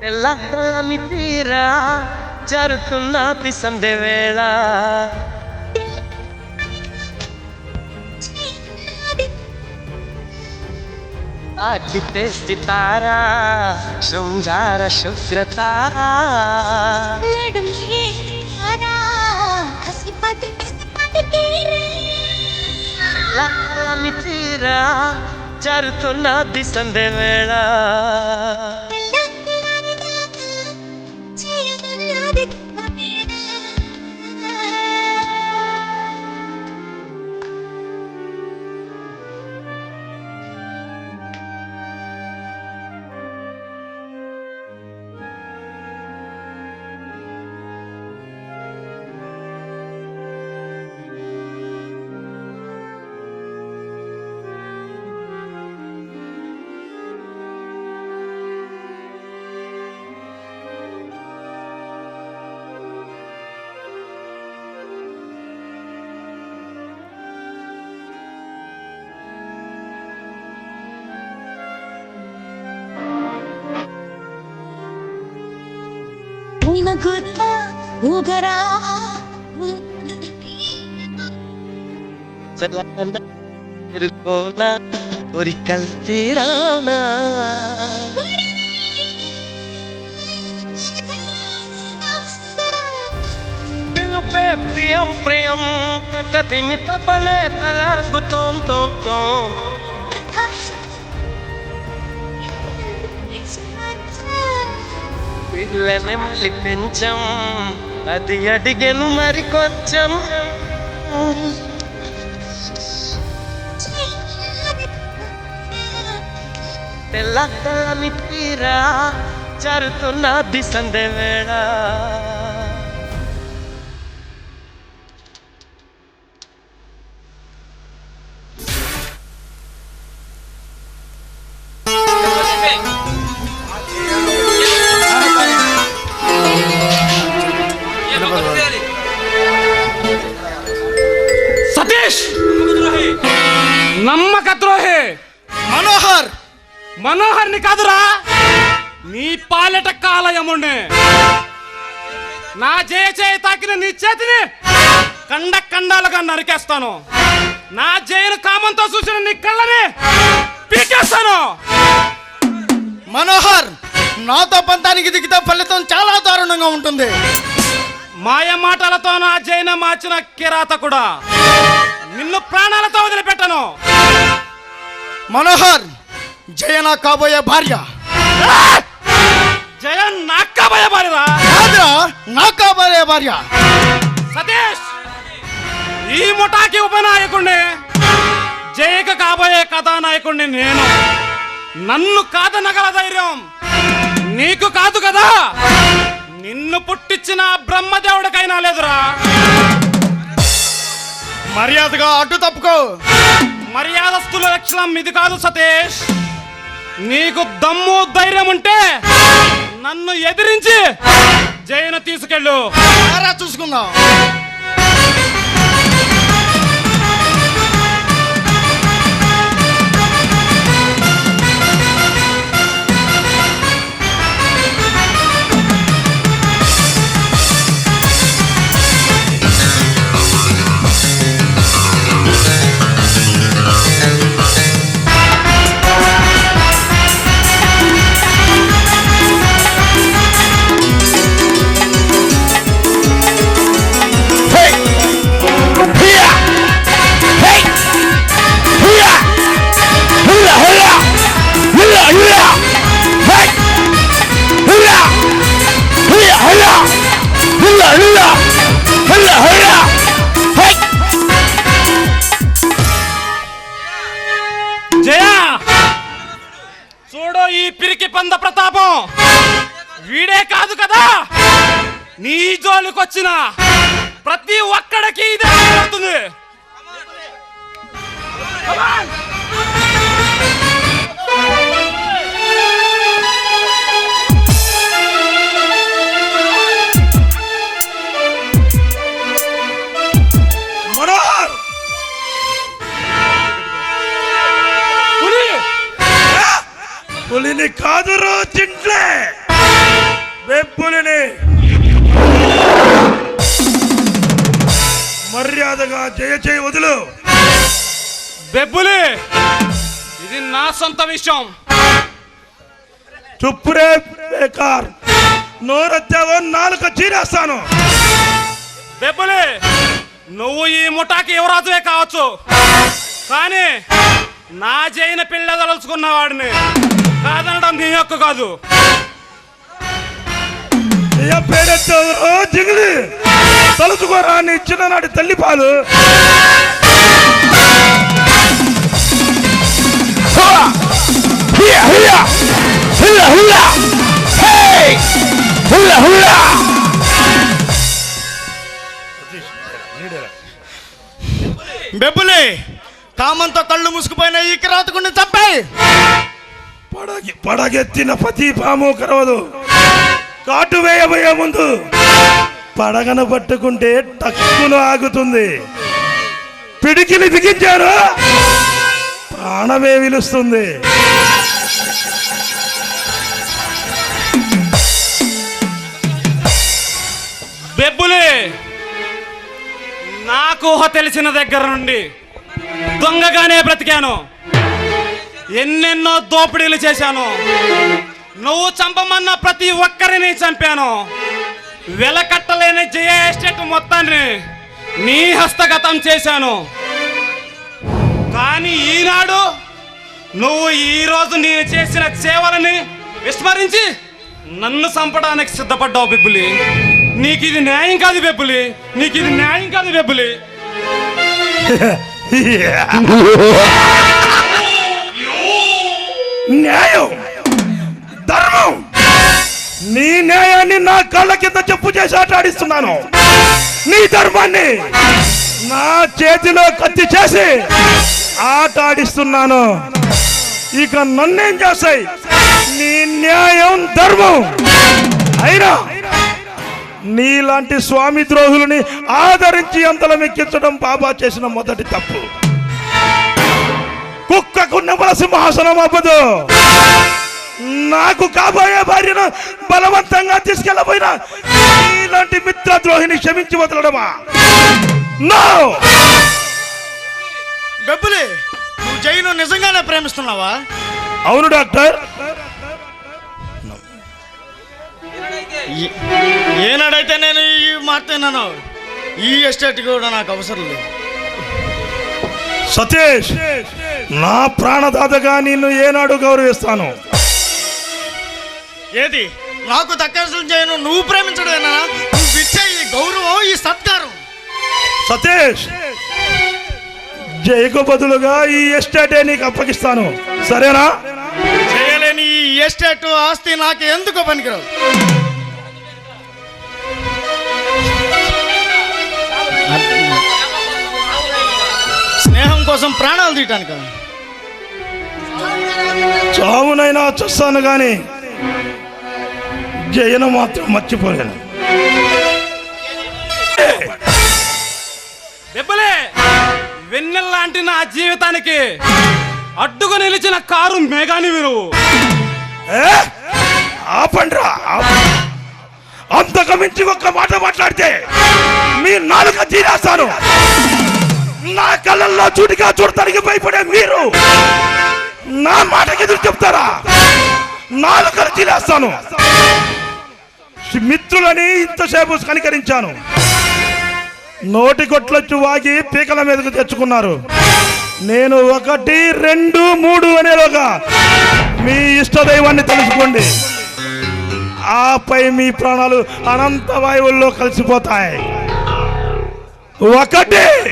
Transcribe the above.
తెల్లని తీరా జరుతున్న పిసందే వేళ ఆడితే సితారా శృంగార శుభ్రతారా తెల్లని తీరా జరుతున్న దిసందే వేళ udara berikan sirana Siempre, siempre, siempre, siempre, siempre, siempre, siempre, siempre, siempre, siempre, siempre, siempre, siempre, siempre, siempre, siempre, siempre, పిల్లని మళ్ళీ పెంచం అది అడిగను మరి కొంచెం. తెల్ల తెల్లని తీరా జరుతున్న దిసందే వేళ. సతీష్ మనోహర్ని కాదురా. నీ పాలెట కాలయముండే నా జయ చేయ తాకిన నీ చేతిని కండ కండాలుగా నరికేస్తాను. నా జయను కామంతో చూసిన నీ కళ్ళని పీకేస్తాను. మనోహర్ నాతో పంతానికి దిగితే ఫలితం చాలా దారుణంగా ఉంటుంది. మాయ మాటలతో నా జైన మార్చిన కిరాతకుడా నిన్ను ప్రాణాలతో వదిలిపెట్టను. మనోహర్ జయన కాబోయే భార్య. జయ నాక్క భయపడరా కాదురా నా కాబోయే భార్య. సతీష్ ఈ ముఠాకి ఉపనాయకుణ్ణి జయక కాబోయే కథానాయకుణ్ణి నేను. నన్ను కాదనగల ధైర్యం. నీకు కాదు కదా. నిన్ను పుట్టించిన బ్రహ్మదేవుడికైనా లేదురా. మర్యాదగా అడ్డు తప్పుకో. మర్యాదస్తుల లక్షణం ఇది కాదు సతీష్. నీకు దమ్ము ధైర్యం ఉంటే నన్ను ఎదిరించి జైలు తీసుకెళ్ళు. చూసుకుందాం. పంద ప్రతాపం. వీడే కాదు కదా? నీ జోలికొచ్చిన ప్రతి ఒక్కడికి ఇదే అవుతుంది చింట్లే బెబ్బులిని మర్యాదగా జయ చేయి వదులు! బెబ్బులి ఇది నా సొంత విషయం. చుప్పురే బేకార్! నోరెత్తావో నాలుక చీరేస్తాను! బెబ్బులి నువ్వు ఈ ముఠాకి యువరాజువే కావచ్చు. కానీ నా జైన పిల్లదలుచుకున్న వాడిని. కాదనడం నీ హక్కు కాదు. జిగిలి తలుచుకోరా నీ చిన్ననాటి తల్లి పాలు బెబ్బులి కామంతో కళ్ళు మూసుకుపోయిన ఈ కిరాతకుడిని చంపాయి. పడగి పడగెత్తిన ప్రతి పాము కరవదు. కాటు వేయబోయే ముందు పడగను పట్టుకుంటే టక్కున ఆగుతుంది. పిడికిని బిగించారు. ప్రాణమే విలుస్తుంది. బెబ్బులే నాకు ఊహ తెలిసిన దగ్గర నుండి దొంగగానే బ్రతికాను. ఎన్నెన్నో దోపిడీలు చేశాను. నువ్వు చంపమన్న ప్రతి ఒక్కరిని చంపాను. వెలకట్టలేని జయ ఎస్టేట్ మొత్తాన్ని నీ హస్తగతం చేశాను. కానీ ఈనాడు నువ్వు ఈరోజు నేను చేసిన సేవలని విస్మరించి నన్ను చంపడానికి సిద్ధపడ్డావు బెబ్బులి నీకు ఇది న్యాయం కాదు బెబ్బులి నీకు ఇది న్యాయం కాదు బెబ్బులి న్యాయం! ధర్మం! నీ న్యాయాన్ని నా కళ్ళ కింద చెప్పు చేసి ఆటాడిస్తున్నాను. నీ ధర్మాన్ని నా చేతిలో కత్తి చేసి ఆటాడిస్తున్నాను. ఇక నన్నేం చేస్తాయి? నీ న్యాయం ధర్మం! అయినా నీలాంటి స్వామి ద్రోహులని ఆదరించి అంతలం ఎక్కించడం బాబా చేసిన మొదటి తప్పు. కుక్కకు నెమల సింహాసనం అవ్వదు. నాకు కాబోయే భార్యను బలవంతంగా తీసుకెళ్ళబోయిన ఇలాంటి మిత్రద్రోహిని క్షమించి వదలడమా? నో బెబ్బులి నువ్వు జైను నిజంగానే ప్రేమిస్తున్నావా? అవును డాక్టర్. ఏనాడైతే నేను ఈ మాట ఈ ఎస్టేట్ కూడా నాకు అవసరం లేదు. సతీష్ నా ప్రాణదాతగా నిన్ను ఏనాడు గౌరవిస్తాను. ఏది? నాకు దక్కాల్సిన జైను నువ్వు ప్రేమించడమేనా? నువ్వు ఇచ్చే ఈ గౌరవం ఈ సత్కారం. సతీష్ జయకు బదులుగా ఈ ఎస్టేటే నీకు అప్పగిస్తాను. సరేనా? చేయలేని ఈ ఎస్టేట్ ఆస్తి నాకు ఎందుకు పనికిరావు. కోసం ప్రాణాలు తీయటానికి చావునైనా చూస్తాను గాని జయను మాత్రం మర్చిపోలేను. బెబ్బలే వెన్నెల్లాంటి నా జీవితానికి అడ్డుగా నిలిచిన కారు మేఘాని మీరు ఏ? ఆపండ్రా ఆప- అంతకు మించి ఒక్క మాట మాట్లాడితే మీ నాలుక తీరేస్తాను. నా కళ్ళల్లో చూటిగా చూడటానికి భయపడే మీరు నా మాటకి ఎదురు చెప్తారా? నాలుకలు తీరేస్తాను మిత్రులని ఇంతసేపు కనికరించాను. నోటి కొట్లొచ్చి వాగి పీకల మీదకు తెచ్చుకున్నారు. నేను ఒకటి రెండు మూడు అనేలోగా మీ ఇష్టదైవాన్ని తెలుసుకోండి. ఆపై మీ ప్రాణాలు అనంత వాయువుల్లో కలిసిపోతాయి. ఒకటి!